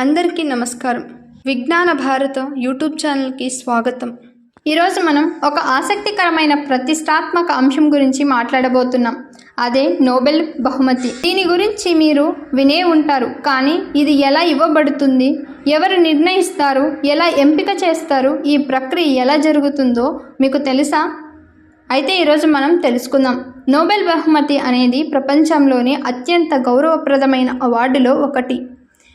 అందరికీ నమస్కారం. విజ్ఞాన భారత యూట్యూబ్ ఛానల్కి స్వాగతం. ఈరోజు మనం ఒక ఆసక్తికరమైన ప్రతిష్టాత్మక అంశం గురించి మాట్లాడబోతున్నాం. అదే నోబెల్ బహుమతి. దీని గురించి మీరు వినే ఉంటారు కానీ ఇది ఎలా ఇవ్వబడుతుంది ఎవరు నిర్ణయిస్తారు ఎలా ఎంపిక చేస్తారు ఈ ప్రక్రియ ఎలా జరుగుతుందో మీకు తెలుసా? అయితే ఈరోజు మనం తెలుసుకుందాం. నోబెల్ బహుమతి అనేది ప్రపంచంలోనే అత్యంత గౌరవప్రదమైన అవార్డులో ఒకటి.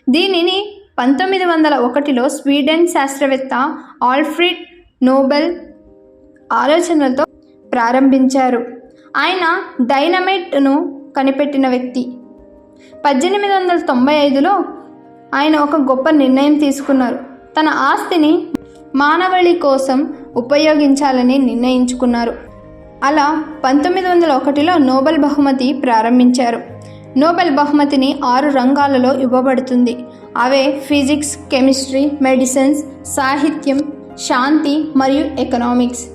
దీనిని పంతొమ్మిది వందల ఒకటిలో స్వీడన్ శాస్త్రవేత్త ఆల్ఫ్రిడ్ నోబెల్ ఆలోచనలతో ప్రారంభించారు. ఆయన డైనమైట్ను కనిపెట్టిన వ్యక్తి. పద్దెనిమిది వందల తొంభై ఐదులో ఆయన ఒక గొప్ప నిర్ణయం తీసుకున్నారు. తన ఆస్తిని మానవళి కోసం ఉపయోగించాలని నిర్ణయించుకున్నారు. అలా పంతొమ్మిది వందల ఒకటిలో నోబెల్ బహుమతి ప్రారంభించారు. నోబెల్ బహుమతిని ఆరు రంగాలలో ఇవ్వబడుతుంది. అవే ఫిజిక్స్ కెమిస్ట్రీ మెడిసిన్స్ సాహిత్యం శాంతి మరియు ఎకనామిక్స్.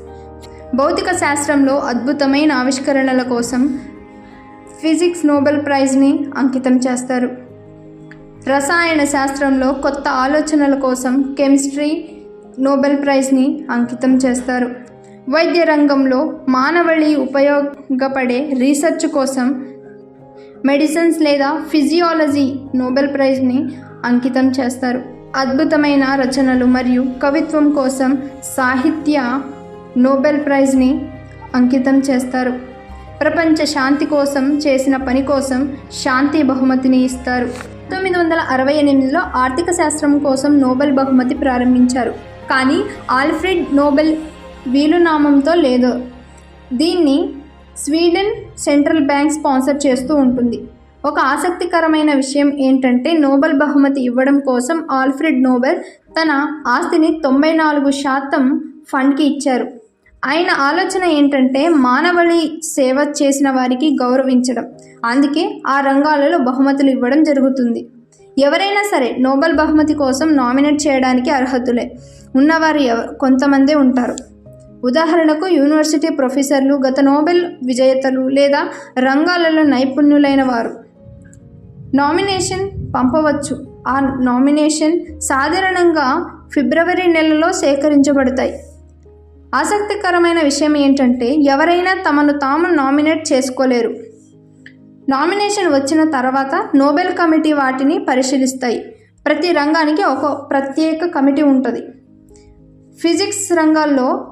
భౌతిక శాస్త్రంలో అద్భుతమైన ఆవిష్కరణల కోసం ఫిజిక్స్ నోబెల్ ప్రైజ్ని అంకితం చేస్తారు. రసాయన శాస్త్రంలో కొత్త ఆలోచనల కోసం కెమిస్ట్రీ నోబెల్ ప్రైజ్ని అంకితం చేస్తారు. వైద్య రంగంలో మానవళి ఉపయోగపడే రీసెర్చ్ కోసం మెడిసిన్స్ లేదా ఫిజియాలజీ నోబెల్ ప్రైజ్ని అంకితం చేస్తారు. అద్భుతమైన రచనలు మరియు కవిత్వం కోసం సాహిత్య నోబెల్ ప్రైజ్ని అంకితం చేస్తారు. ప్రపంచ శాంతి కోసం చేసిన పని కోసం శాంతి బహుమతిని ఇస్తారు. పంతొమ్మిది వందల అరవై ఎనిమిదిలో ఆర్థిక శాస్త్రం కోసం నోబెల్ బహుమతి ప్రారంభించారు. కానీ ఆల్ఫ్రెడ్ నోబెల్ వీలునామంతో లేదు. దీన్ని స్వీడన్ సెంట్రల్ బ్యాంక్ స్పాన్సర్ చేస్తూ ఉంటుంది. ఒక ఆసక్తికరమైన విషయం ఏంటంటే నోబెల్ బహుమతి ఇవ్వడం కోసం ఆల్ఫ్రెడ్ నోబెల్ తన ఆస్తిని తొంభై నాలుగు శాతం ఫండ్కి ఇచ్చారు. ఆయన ఆలోచన ఏంటంటే మానవళి సేవ చేసిన వారికి గౌరవించడం. అందుకే ఆ రంగాలలో బహుమతులు ఇవ్వడం జరుగుతుంది. ఎవరైనా సరే నోబెల్ బహుమతి కోసం నామినేట్ చేయడానికి అర్హతులే. ఉన్నవారు ఎవ కొంతమందే ఉంటారు. ఉదాహరణకు యూనివర్సిటీ ప్రొఫెసర్లు గత నోబెల్ విజేతలు లేదా రంగాలలో నైపుణ్యులైన వారు. నామినేషన్ పంపవచ్చు. ఆ నామినేషన్ సాధారణంగా ఫిబ్రవరి నెలలో సేకరించబడతాయి. ఆసక్తికరమైన విషయం ఏంటంటే ఎవరైనా తమను తాము నామినేట్ చేసుకోలేరు. నామినేషన్ వచ్చిన తర్వాత నోబెల్ కమిటీ వాటిని పరిశీలిస్తాయి. ప్రతి రంగానికి ఒక ప్రత్యేక కమిటీ ఉంటుంది. ఫిజిక్స్ రంగాల్లో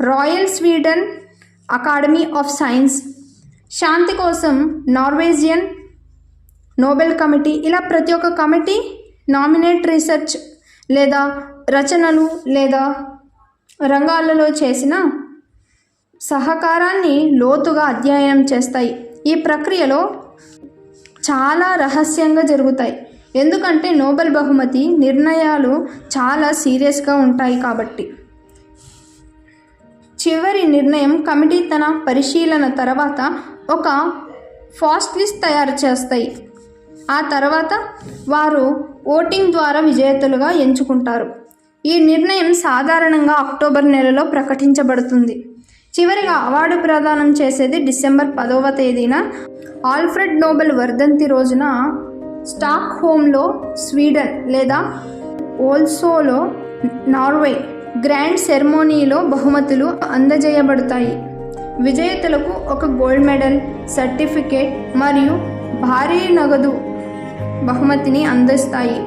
Royal Sweden Academy of Science. శాంతి కోసం నార్వేజియన్ నోబెల్ కమిటీ ఇలా ప్రతి ఒక్క కమిటీ నామినేట్ రీసెర్చ్ లేదా రచనలు లేదా రంగాలలో చేసిన సహకారాన్ని లోతుగా అధ్యయనం చేస్తాయి. ఈ ప్రక్రియలో చాలా రహస్యంగా జరుగుతాయి. ఎందుకంటే నోబెల్ బహుమతి నిర్ణయాలు చాలా సీరియస్గా ఉంటాయి కాబట్టి. చివరి నిర్ణయం కమిటీ తన పరిశీలన తర్వాత ఒక ఫాస్ట్ లిస్ట్ తయారు చేస్తాయి. ఆ తర్వాత వారు ఓటింగ్ ద్వారా విజేతలుగా ఎంచుకుంటారు. ఈ నిర్ణయం సాధారణంగా అక్టోబర్ నెలలో ప్రకటించబడుతుంది. చివరిగా అవార్డు ప్రదానం చేసేది డిసెంబర్ పదవ తేదీన ఆల్ఫ్రెడ్ నోబెల్ వర్ధంతి రోజున స్టాక్ హోమ్లో స్వీడన్ లేదా ఓల్సోలో నార్వే గ్రాండ్ సెరమోనీలో బహుమతులు అందజేయబడతాయి. విజేతలకు ఒక గోల్డ్ మెడల్ సర్టిఫికేట్ మరియు భారీ నగదు బహుమతిని అందిస్తాయి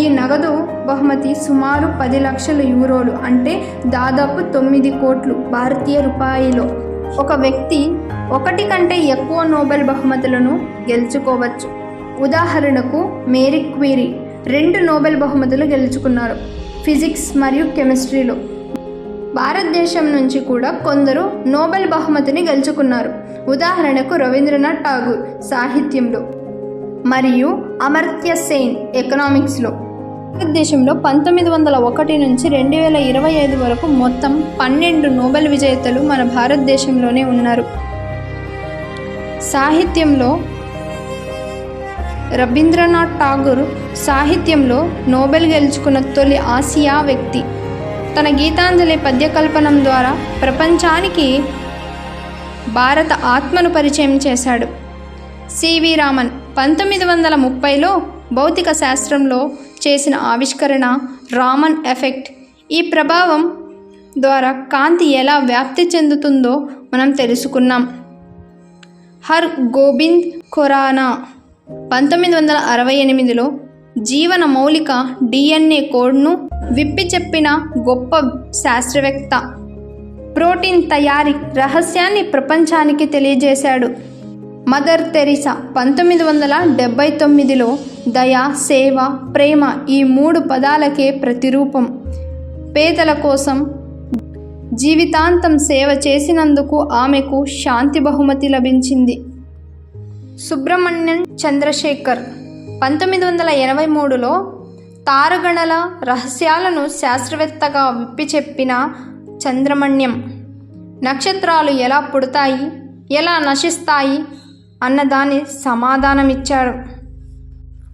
ఈ నగదు బహుమతి సుమారు పది లక్షల యూరోలు అంటే దాదాపు తొమ్మిది కోట్లు భారతీయ రూపాయలు. ఒక వ్యక్తి ఒకటి కంటే ఎక్కువ నోబెల్ బహుమతులను గెలుచుకోవచ్చు. ఉదాహరణకు మేరీ క్వీరీ రెండు నోబెల్ బహుమతులు గెలుచుకున్నారు. ఫిజిక్స్ మరియు కెమిస్ట్రీలో. భారతదేశం నుంచి కూడా కొందరు నోబెల్ బహుమతిని గెలుచుకున్నారు. ఉదాహరణకు రవీంద్రనాథ్ ఠాగూర్ సాహిత్యంలో మరియు అమర్త్య సేన్ ఎకనామిక్స్లో. భారతదేశంలో పంతొమ్మిది వందల ఒకటి నుంచి రెండు వేల ఇరవై ఐదు వరకు మొత్తం పన్నెండు నోబెల్ విజేతలు మన భారతదేశంలోనే ఉన్నారు. సాహిత్యంలో రవీంద్రనాథ్ ఠాగూర్ సాహిత్యంలో నోబెల్ గెలుచుకున్న తొలి ఆసియా వ్యక్తి. తన గీతాంజలి పద్యకల్పనం ద్వారా ప్రపంచానికి భారత ఆత్మను పరిచయం చేశాడు. సివి రామన్ పంతొమ్మిది వందల ముప్పైలో భౌతిక శాస్త్రంలో చేసిన ఆవిష్కరణ రామన్ ఎఫెక్ట్. ఈ ప్రభావం ద్వారా కాంతి ఎలా వ్యాప్తి చెందుతుందో మనం తెలుసుకున్నాం. హర్ గోబింద్ ఖొరానా పంతొమ్మిది వందల అరవై ఎనిమిదిలో జీవన మౌలిక డిఎన్ఏ కోడ్ను విప్పి చెప్పిన గొప్ప శాస్త్రవేత్త ప్రోటీన్ తయారీ రహస్యాన్ని ప్రపంచానికి తెలియజేశాడు. మదర్ తెరిసా పంతొమ్మిది వందల డెబ్భై తొమ్మిదిలో దయ సేవ ప్రేమ ఈ మూడు పదాలకే ప్రతిరూపం. పేదల కోసం జీవితాంతం సేవ చేసినందుకు ఆమెకు శాంతి బహుమతి లభించింది. సుబ్రహ్మణ్యం చంద్రశేఖర్. పంతొమ్మిది వందల ఎనభై మూడులో తారగణల రహస్యాలను శాస్త్రవేత్తగా విప్పి చెప్పిన చంద్రమణ్యం నక్షత్రాలు ఎలా పుడతాయి ఎలా నశిస్తాయి అన్నదాని సమాధానమిచ్చాడు.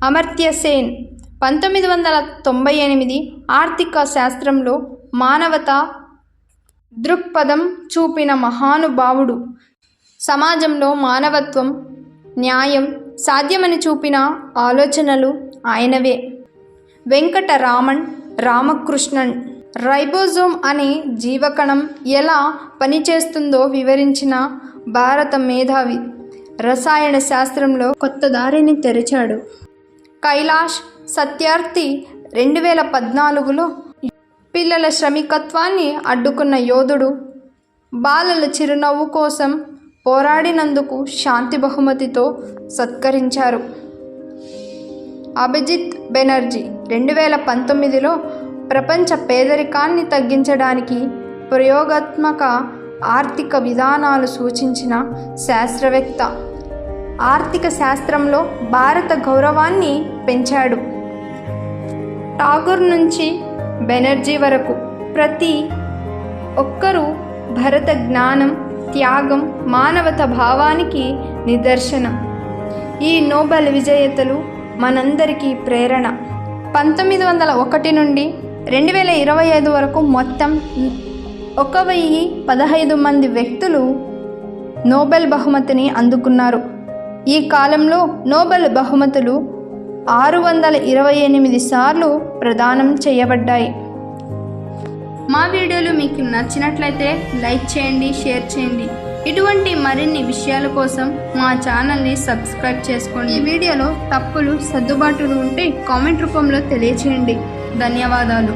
అమర్త్య సేన్ పంతొమ్మిది వందల తొంభై ఎనిమిది ఆర్థిక శాస్త్రంలో మానవత దృక్పథం చూపిన మహానుభావుడు. సమాజంలో మానవత్వం న్యాయం సాధ్యమని చూపిన ఆలోచనలు ఆయనవే. వెంకటరామన్ రామకృష్ణన్ రైబోజోమ్ అనే జీవకణం ఎలా పనిచేస్తుందో వివరించిన భారత మేధావి. రసాయన శాస్త్రంలో కొత్త దారిని తెరిచాడు. కైలాష్ సత్యార్థి రెండు వేల పద్నాలుగులో పిల్లల శ్రమికత్వాన్ని అడ్డుకున్న యోధుడు. బాలల చిరునవ్వు కోసం పోరాడినందుకు శాంతి బహుమతితో సత్కరించారు. అభిజిత్ బెనర్జీ రెండు వేల పంతొమ్మిదిలో ప్రపంచ పేదరికాన్ని తగ్గించడానికి ప్రయోగాత్మక ఆర్థిక విధానాలు సూచించిన శాస్త్రవేత్త. ఆర్థిక శాస్త్రంలో భారత గౌరవాన్ని పెంచాడు. ఠాగూర్ నుంచి బెనర్జీ వరకు ప్రతి ఒక్కరూ భరత జ్ఞానం త్యాగం మానవత భావానికి నిదర్శనం. ఈ నోబెల్ విజేతలు మనందరికీ ప్రేరణ. పంతొమ్మిది వందల ఒకటి నుండి రెండు వేల ఇరవై ఐదు వరకు మొత్తం ఒక వెయ్యి పదహైదు మంది వ్యక్తులు నోబెల్ బహుమతిని అందుకున్నారు. ఈ కాలంలో నోబెల్ బహుమతులు ఆరు వందల ఇరవై ఎనిమిది సార్లు ప్రదానం చేయబడ్డాయి. మా వీడియోలు మీకు నచ్చినట్లయితే లైక్ చేయండి షేర్ చేయండి. ఇటువంటి మరిన్ని విషయాల కోసం మా ఛానల్ని సబ్స్క్రైబ్ చేసుకోండి. ఈ వీడియోలో తప్పులు సర్దుబాటులు ఉంటే కామెంట్ రూపంలో తెలియచేయండి. ధన్యవాదాలు.